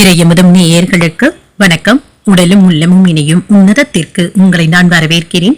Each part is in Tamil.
இறையமதும் நேயர்களுக்கு வணக்கம். உடலும் உள்ளமும் இணையும் உன்னதத்திற்கு உங்களை நான் வரவேற்கிறேன்.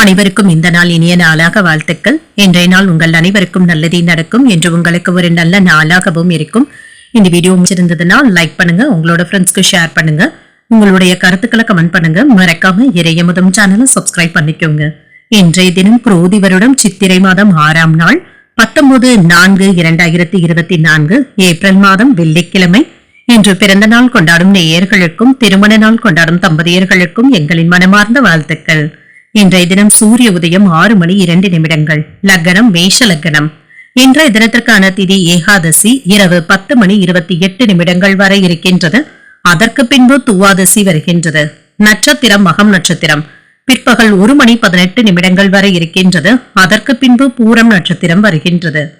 அனைவருக்கும் இந்த நாள் இனிய நாளாக வாழ்த்துக்கள். இன்றைய நாள் உங்கள் அனைவருக்கும் நல்லதே நடக்கும் என்று உங்களுக்கு ஒரு நல்ல நாளாகவும் இருக்கும். இந்த வீடியோ பிடிச்சிருந்ததுன்னா லைக் பண்ணுங்க உங்களோட ஃப்ரெண்ட்ஸ்க்கு ஷேர் பண்ணுங்க. உங்களுடைய கருத்துக்களை கமெண்ட் பண்ணுங்க. மறக்காம இறையமுதம் சேனலை சப்ஸ்கிரைப் பண்ணிக்கோங்க. இன்றைய தினம் குரோதி வருடம் சித்திரை மாதம் ஆறாம் நாள். பத்தொன்பது நான்கு இரண்டாயிரத்தி இருபத்தி நான்கு ஏப்ரல் மாதம் வெள்ளிக்கிழமை. இன்று பிறந்த நாள் கொண்டாடும் நேயர்களுக்கும் திருமண நாள் கொண்டாடும் தம்பதியர்களுக்கும் எங்களின் மனமார்ந்த வாழ்த்துக்கள். இன்றைய தினம் சூரிய உதயம் ஆறு மணி இரண்டு நிமிடங்கள். லக்னம் மேஷ லக்னம். இன்றைய தினத்திற்கான திதி ஏகாதசி இரவு பத்து மணி இருபத்தி எட்டு நிமிடங்கள் வரை இருக்கின்றது. அதற்கு பின்பு துவாதசி வருகின்றது. நட்சத்திரம் மகம் நட்சத்திரம். பிற்பகல் ஒரு மணி பதினெட்டு நிமிடங்கள் வரை இருக்கின்றது. அதற்கு பின்பு பூரம் நட்சத்திரம் வருகின்றது.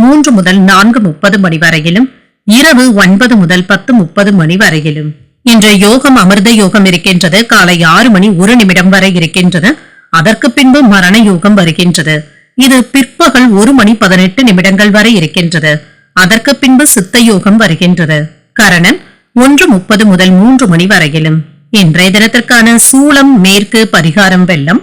மூன்று முதல் நான்கு முப்பது மணி வரையிலும் இரவு ஒன்பது முதல் பத்து முப்பது மணி வரையிலும். இன்று யோகம் அமிர்த யோகம் இருக்கின்றது. காலை ஆறு மணி ஒரு நிமிடம் வரை இருக்கின்றது. அதற்கு பின்பு மரண யோகம் வருகின்றது. இது பிற்பகல் ஒரு மணி பதினெட்டு நிமிடங்கள் வரை இருக்கின்றது. அதற்கு பின்பு சித்த யோகம் வருகின்றது. கரணன் ஒன்று முப்பது முதல் மூன்று மணி வரையிலும். இன்றைய தினத்திற்கான சூளம் மேற்கு பரிகாரம் வெள்ளம்